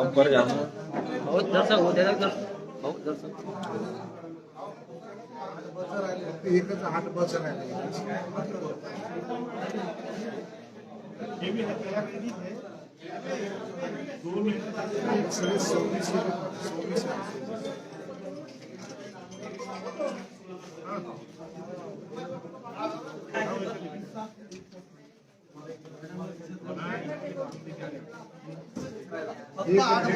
ऊपर जाना हो दर्शक हो दर्शक दर्शक हो दर्शक एकच आठ बस सगळे सव्वीस सव्वीस. एक आठ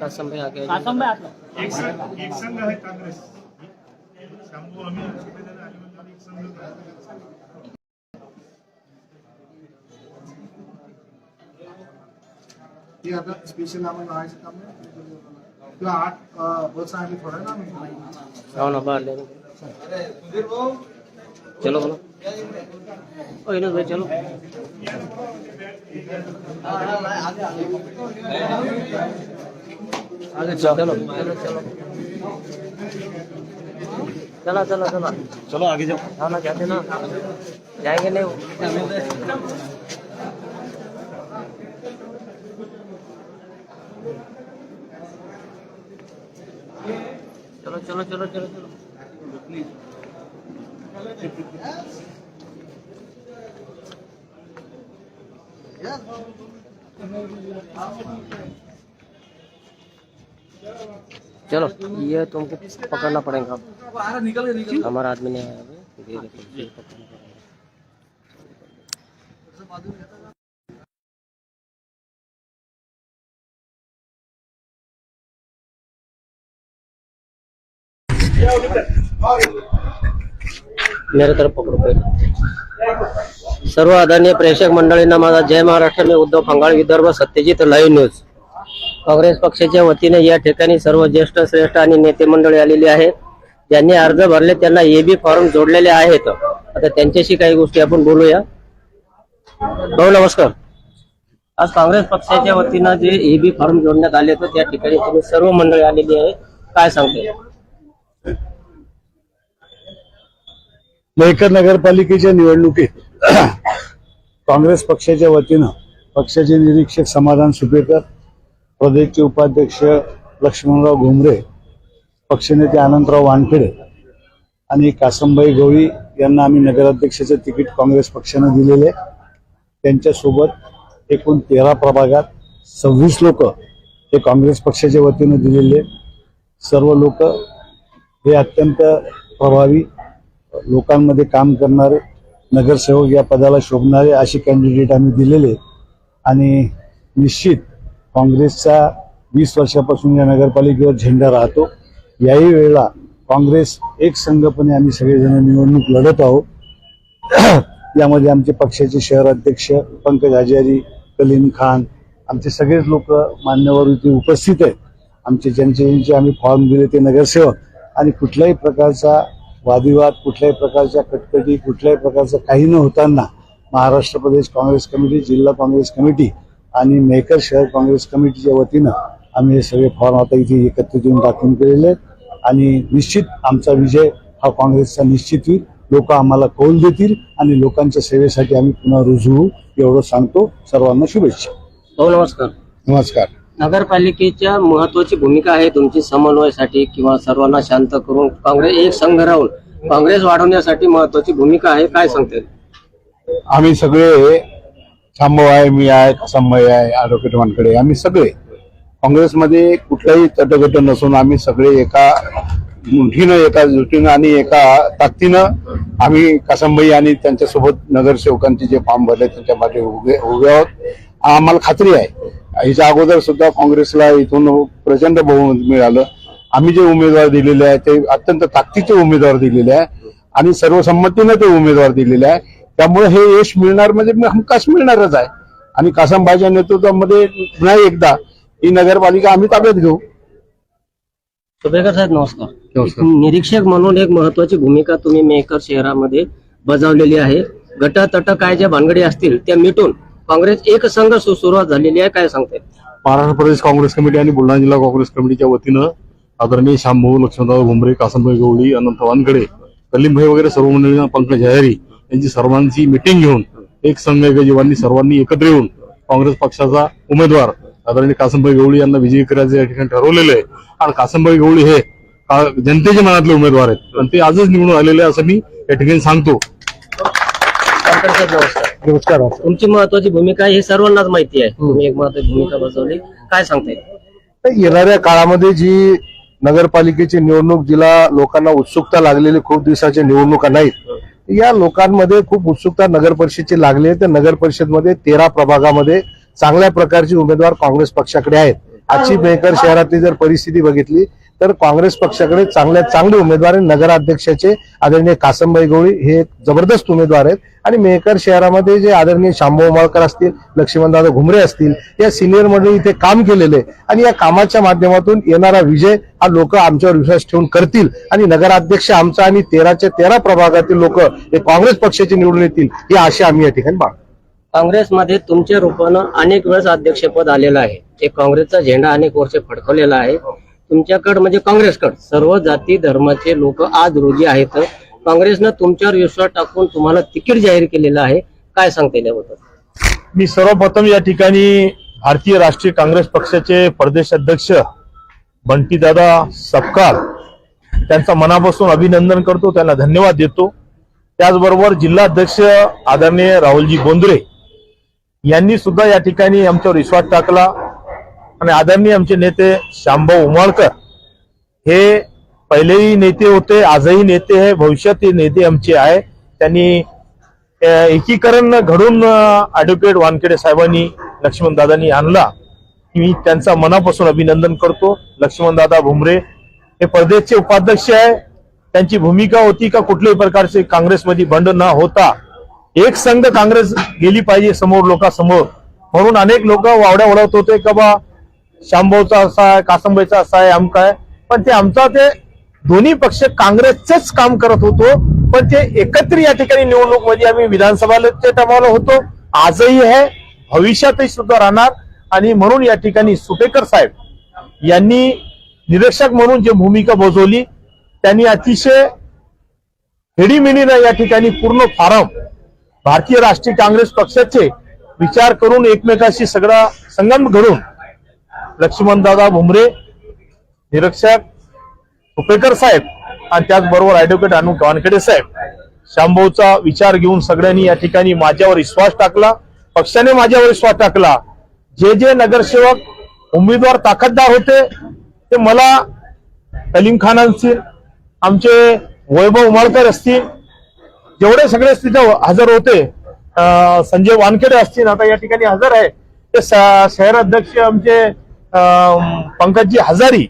कासम भाई आगे एक संघ एक संघ आहे काँग्रेस. शंभू आम्ही आले अलिबागमध्ये एक संघ हे आता स्पेशल आम्हाला लावायचं काम नाही किंवा आठ बस आहे थोडा ना आम्ही. आओ ना बाहर ले चलो बोलो ओ इनस भाई चलो. आगे चलो चलो. चलो चलो चला. चला चला चलो आगे जाओ हाँ ना जाते ना. जाएंगे नहीं. चलो चलो चलो चलो चलो ये तुमको पकड़ना पड़ेगा हमारा आदमी नहीं आया अभी देखो, पकड़ना पड़ेगा। मेरे तरफ पकड़ो पहिले सर्व आदरणीय प्रेक्षक मंडळींना माझा जय महाराष्ट्र मी उद्धव फंगाळ विदर्भ सत्यजित लाईव्ह न्यूज. काँग्रेस पक्षाच्या वतीने या ठिकाणी सर्व ज्येष्ठ श्रेष्ठ आणि नेते मंडळी आलेली आहेत. ज्यांनी अर्ज भरले त्यांना एबी फॉर्म जोडलेले आहेत. आता त्यांच्याशी काही गोष्टी आपण बोलूया. भाऊ नमस्कार. आज काँग्रेस पक्षाच्या वतीनं जे एबी फॉर्म जोडण्यात आले होते त्या ठिकाणी तुम्ही सर्व मंडळी आलेली आहे काय सांगते मेहकर नगरपालिकेच्या निवडणुकीत काँग्रेस पक्षाच्या वतीनं पक्षाचे निरीक्षक समाधान सुपेकर प्रदेशचे उपाध्यक्ष लक्ष्मणराव घुमरे पक्षनेते आनंदराव वानखेडे आणि कासमबाई गवळी यांना आम्ही नगराध्यक्षाचं तिकीट काँग्रेस पक्षानं दिलेले. त्यांच्यासोबत एकूण तेरा प्रभागात सव्वीस लोक हे काँग्रेस पक्षाच्या वतीनं दिलेले. सर्व लोक हे अत्यंत प्रभावी लोकांमध्ये काम करणारे नगरसेवक या पदाला शोभणारे असे कॅन्डिडेट आम्ही दिलेले. आणि निश्चित काँग्रेसचा वीस वर्षापासून या नगरपालिकेवर झेंडा राहतो. याही वेळेला काँग्रेस एक संघपणे आम्ही सगळेजण निवडणूक लढत आहोत. यामध्ये आमचे पक्षाचे शहर अध्यक्ष पंकज हजारी कलीम खान आमचे सगळेच लोक मान्यवर इथे उपस्थित आहेत. आमचे ज्यांचे ज्यांचे आम्ही फॉर्म दिले ते नगरसेवक. आणि कुठल्याही प्रकारचा वादिवाद कुठल्याही प्रकारच्या कटकटी कुठल्याही प्रकारचं काही न होताना महाराष्ट्र प्रदेश काँग्रेस कमिटी जिल्हा काँग्रेस कमिटी आणि मेकर शहर काँग्रेस कमिटीच्या वतीनं आम्ही हे सगळे फॉर्म आता इथे एकत्रित येऊन दाखल केलेले आहेत. आणि निश्चित आमचा विजय हा काँग्रेसचा निश्चित होईल. लोक आम्हाला कौल देतील आणि लोकांच्या सेवेसाठी आम्ही पुन्हा रुजू होऊ एवढं सांगतो सर्वांना शुभेच्छा. भाऊ नमस्कार. नमस्कार. नगरपालिकेच्या महत्वाची भूमिका आहे तुमची समन्वयासाठी किंवा सर्वांना शांत करून काँग्रेस एक संघ राहून काँग्रेस वाढवण्यासाठी महत्वाची भूमिका आहे काय सांगते आम्ही सगळे थांबव आहे मी आहे कसंभाई आहे ॲडव्होकेट वानकडे आम्ही सगळे काँग्रेसमध्ये कुठलाही तटगट नसून आम्ही सगळे एका मुठीनं एका जुटीनं आणि एका ताकदीनं आम्ही कसंभाई आणि त्यांच्यासोबत नगरसेवकांचे जे फॉर्म भरले त्यांच्या पाठी उभे उभे आहोत. आम्हाला खात्री आहे. याच्या अगोदर सुद्धा काँग्रेसला इथून प्रचंड बहुमत मिळालं. आम्ही जे उमेदवार दिलेले आहे ते अत्यंत ताकदीचे उमेदवार दिलेले आहे आणि सर्वसंमतीनं ते उमेदवार दिलेले आहे. त्यामुळे हे यश मिळणार म्हणजे हमखास मिळणारच आहे. आणि कासमबाईच्या नेतृत्वामध्ये पुन्हा एकदा ही नगरपालिका आम्ही ताब्यात घेऊ. सुभेकर साहेब नमस्कार. निरीक्षक म्हणून एक महत्वाची भूमिका तुम्ही मेकर शहरामध्ये बजावलेली आहे. गट तट काय ज्या भानगडी असतील त्या मिटून काँग्रेस एक संघ सुरुवात झालेली आहे काय सांगते महाराष्ट्र प्रदेश काँग्रेस कमिटी आणि बुलढाणा जिल्हा काँग्रेस कमिटीच्या वतीनं आदरणीय श्यामभाऊ लक्ष्मणराव भुमरे कासमभाई गवळी अनंत वानकडे कलीमभाई वगैरे सर्व मंडळींना पंकज जहारी यांची सर्वांची मिटिंग घेऊन एक संघ जीवांनी सर्वांनी एकत्र येऊन काँग्रेस पक्षाचा उमेदवार आदरणीय कासमभाई गवळी यांना विजयी करायचे या ठिकाणी ठरवलेलं आहे. आणि कासमभाई गवळी हे जनतेच्या मनातले उमेदवार आहेत. आणि ते आजच निवडून आलेले असं मी या ठिकाणी सांगतो. नमस्कार. नमस्कार तुमची महत्वाची भूमिका हे सर्वांनाच माहिती आहे. तुम्ही एक महत्वाची भूमिका बजावली. काय सांगता येईल येणाऱ्या काळामध्ये जी नगरपालिकेची निवडणूक जिला लोकांना उत्सुकता लागलेली खूप दिवसाच्या निवडणुका नाहीत या लोकांमध्ये खूप उत्सुकता नगर परिषदची लागली आहे. तर नगर परिषदमध्ये तेरा प्रभागामध्ये चांगल्या प्रकारचे उमेदवार काँग्रेस पक्षाकडे आहेत. आजची मेहकर शहरातली जर परिस्थिती बघितली तर काँग्रेस पक्षाकडे चांगल्यात चांगले उमेदवार आहेत. नगराध्यक्षाचे आदरणीय कासमबाई गवळी हे एक जबरदस्त उमेदवार आहेत. आणि मेहकर शहरामध्ये जे आदरणीय शांभाऊ माळकर असतील लक्ष्मणदादा घुमरे असतील या सिनियर मंडळी इथे काम केलेले आणि या कामाच्या माध्यमातून येणारा विजय हा लोक आमच्यावर विश्वास ठेवून करतील. आणि नगराध्यक्ष आमचा आणि तेराच्या तेरा प्रभागातील लोक हे काँग्रेस पक्षाचे निवडून येतील ही आशा आम्ही या ठिकाणी बाळगतो. काँग्रेसमध्ये तुमच्या रूपानं अनेक वेळेस अध्यक्षपद आलेलं आहे. ते काँग्रेसचा झेंडा अनेक वर्ष फडकवलेला आहे. तुमच्याकडं म्हणजे काँग्रेसकडं सर्व जाती धर्माचे लोक आज रोजी आहेत. काँग्रेसनं तुमच्यावर विश्वास टाकून तुम्हाला तिकीट जाहीर केलेलं आहे. काय सांगता येईल मी सर्वप्रथम या ठिकाणी भारतीय राष्ट्रीय काँग्रेस पक्षाचे प्रदेश अध्यक्ष बंटीदादा सपकाळ त्यांचा मनापासून अभिनंदन करतो त्यांना धन्यवाद देतो. त्याचबरोबर जिल्हाध्यक्ष आदरणीय राहुलजी बोंद्रे यांनी सुद्धा या ठिकाणी आमच्यावर विश्वास टाकला. आणि आदरणीय आमचे नेते श्यामभाऊ उमाळकर हे पहिलेही नेते होते आजही नेते हे भविष्यात हे नेते आमचे आहे. त्यांनी एकीकरण घडून ऍडव्होकेट वानखेडे साहेबांनी लक्ष्मणदादांनी आणला. मी त्यांचा मनापासून अभिनंदन करतो. लक्ष्मणदादा भुमरे हे प्रदेशचे उपाध्यक्ष आहे. त्यांची भूमिका होती का कुठल्याही प्रकारचे काँग्रेसमध्ये बंड न होता. एक संघ काँग्रेस गेली पाहिजे समोर लोकांसमोर. म्हणून अनेक लोक वावड्या उडवत होते का बा शांभाऊचा असा आहे कासंबाईचा असा आहे अमका आहे. पण ते आमचा ते दोन्ही पक्ष काँग्रेसचेच काम करत होतो. पण ते एकत्र या ठिकाणी निवडणूकमध्ये आम्ही विधानसभाच्या टमाला होतो. आजही आहे. भविष्यातही सुद्धा राहणार. आणि म्हणून या ठिकाणी सुपेकर साहेब यांनी निरीक्षक म्हणून जी भूमिका बजावली त्यांनी अतिशय हेडीमेडीनं या ठिकाणी पूर्ण फारम भारतीय राष्ट्रीय काँग्रेस पक्षाचे विचार करून एकमेकाशी सगळा संगम घडून लक्ष्मणदादा भुमरे निरीक्षक उपेकर साहेब आणि त्याचबरोबर ऍडव्होकेट अनु वानखेडे साहेब. शांभाऊचा विचार घेऊन सगळ्यांनी या ठिकाणी माझ्यावर विश्वास टाकला. पक्षाने माझ्यावर विश्वास टाकला. जे जे नगरसेवक उमेदवार ताकददार होते ते मला कलीम खान असतील आमचे वैभव उमाळकर असतील जेवढे सगळे तिथे हजर होते संजय वानखेडे असतील आता या ठिकाणी हजर आहे. ते स- शहर अध्यक्ष आमचे अं, पंकजजी हजारी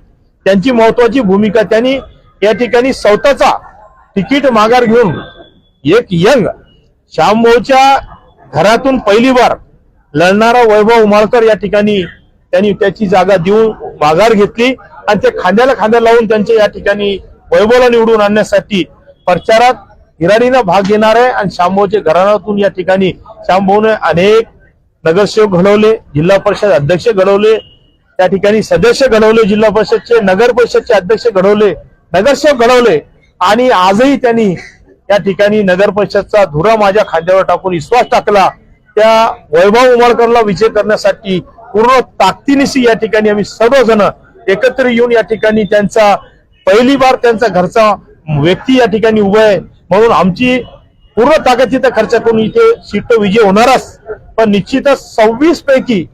त्यांची महत्वाची भूमिका त्यांनी या ठिकाणी स्वतःचा तिकीट माघार घेऊन एक यंग श्यामभाऊच्या घरातून पहिली बार लढणारा वैभव उमाळकर या ठिकाणी त्यांनी त्याची जागा देऊन माघार घेतली आणि ते खांद्याला खांदा लावून त्यांच्या या ठिकाणी वैभवला निवडून आणण्यासाठी प्रचारात हिराडीनं भाग घेणार आहे आणि शांभाऊच्या घराण्यातून या ठिकाणी शांभाऊने अनेक नगरसेवक घडवले जिल्हा परिषद अध्यक्ष घडवले त्या ठिकाणी सदस्य घडवले जिल्हा परिषदचे नगर परिषदचे अध्यक्ष घडवले नगरसेवक घडवले आणि आजही त्यांनी या ठिकाणी नगर परिषदचा धुरा माझ्या खांद्यावर टाकून विश्वास टाकला. त्या वैभव उमरकरला विजय करण्यासाठी पूर्ण ताकदीनिशी या ठिकाणी आम्ही सर्वजण एकत्र येऊन या ठिकाणी त्यांचा पहिली बार त्यांचा घरचा व्यक्ती या ठिकाणी उभा आहे. म्हणून आमची पूर्ण ताकद तिथं खर्च करून इथे सीट विजय होणारच. पण निश्चितच सव्वीस पैकी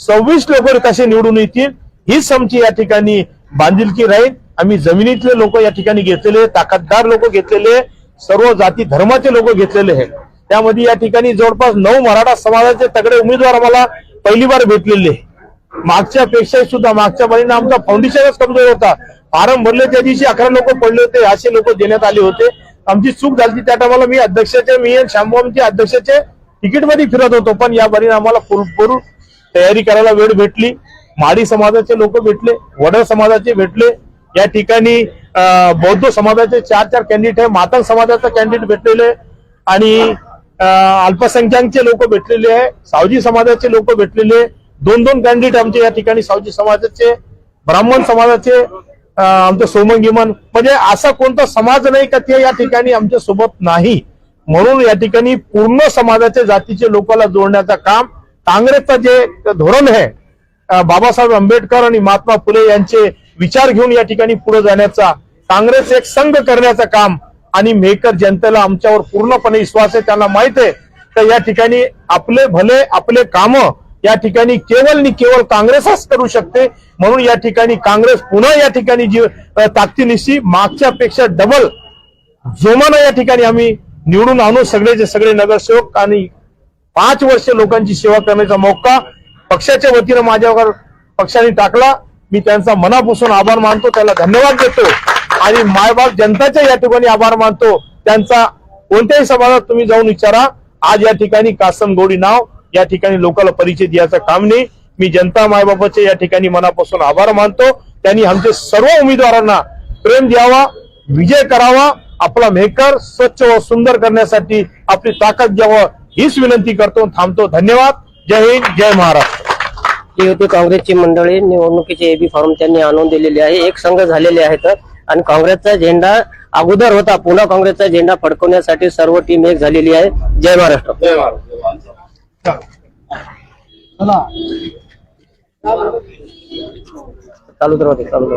सव्वीस लोक कसे निवडून येतील हीच आमची या ठिकाणी बांधिलकी राहील. आम्ही जमिनीतले लोक या ठिकाणी घेतलेले ताकददार लोक घेतलेले सर्व जाती धर्माचे लोक घेतलेले आहेत. त्यामध्ये या ठिकाणी जवळपास नऊ मराठा समाजाचे तगडे उमेदवार आम्हाला पहिली बार भेटलेले. मागच्या पेक्षा सुद्धा मागच्या बारीने आमचा फाउंडेशनच कमजोर होता. फारम भरले त्या दिवशी अकरा लोक पडले होते असे लोक देण्यात आले होते. आमची चूक झाली त्या टायमाला मी अध्यक्षाचे मी आणि अध्यक्षाचे तिकीटमध्ये फिरत होतो पण या बारीने आम्हाला भरपूर तयारी करायला वेळ भेटली. माडी समाजाचे लोक भेटले वडर समाजाचे भेटले. या ठिकाणी बौद्ध समाजाचे चार चार कॅन्डिडेट आहे. मातंग समाजाचा कॅन्डिडेट भेटलेले आणि अल्पसंख्याकचे लोक भेटलेले आहे. सावजी समाजाचे लोक भेटलेले दोन दोन कॅन्डिडेट आमचे या ठिकाणी सावजी समाजाचे ब्राह्मण समाजाचे आमचं आमचे सोमंगिमन म्हणजे असा कोणता समाज नाही का ते या ठिकाणी आमच्यासोबत नाही. म्हणून या ठिकाणी पूर्ण समाजाच्या जातीचे लोकांना जोडण्याचं काम काँग्रेसचं जे धोरण आहे बाबासाहेब आंबेडकर आणि महात्मा फुले यांचे विचार घेऊन या ठिकाणी पुढे जाण्याचा काँग्रेस एक संघ करण्याचं काम आणि मेकर जनतेला आमच्यावर पूर्णपणे विश्वास आहे त्यांना माहीत आहे. तर या ठिकाणी आपले भले आपले काम या ठिकाणी केवळ नि केवळ काँग्रेसच करू शकते. म्हणून या ठिकाणी काँग्रेस पुन्हा या ठिकाणी जी ताकदीनिशी मागच्या पेक्षा डबल जोमानं या ठिकाणी आम्ही निवडून आणू. सगळेचे सगळे नगरसेवक आणि पाच वर्ष लोकांची सेवा करण्याचा मौका पक्षाच्या वतीनं माझ्यावर पक्षाने टाकला. मी त्यांचा मनापासून आभार मानतो. त्याला धन्यवाद देतो. आणि मायबाप जनताच्या या ठिकाणी आभार मानतो. त्यांचा कोणत्याही समाजात तुम्ही जाऊन विचारा. आज या ठिकाणी कासम गोडी नाव या ठिकाणी लोकांना परिचय द्यायचं काम नाही. मी जनता मायबापाचे या ठिकाणी मनापासून आभार मानतो. त्यांनी आमच्या सर्व उमेदवारांना प्रेम द्यावा विजय करावा. आपला मेकर स्वच्छ व सुंदर करण्यासाठी आपली ताकद द्यावं. हीच विनंती करतो थांबतो. धन्यवाद. जय हिंद जय महाराष्ट्र. ही होती काँग्रेसची मंडळी निवडणुकीचे एबी फॉर्म त्यांनी आणून दिलेले आहे. एक संघ झालेले आहेत आणि काँग्रेसचा झेंडा अगोदर होता. पुन्हा काँग्रेसचा झेंडा फडकवण्यासाठी सर्व टीम एक झालेली आहे. जय महाराष्ट्र. चालू. तर होते चालू तर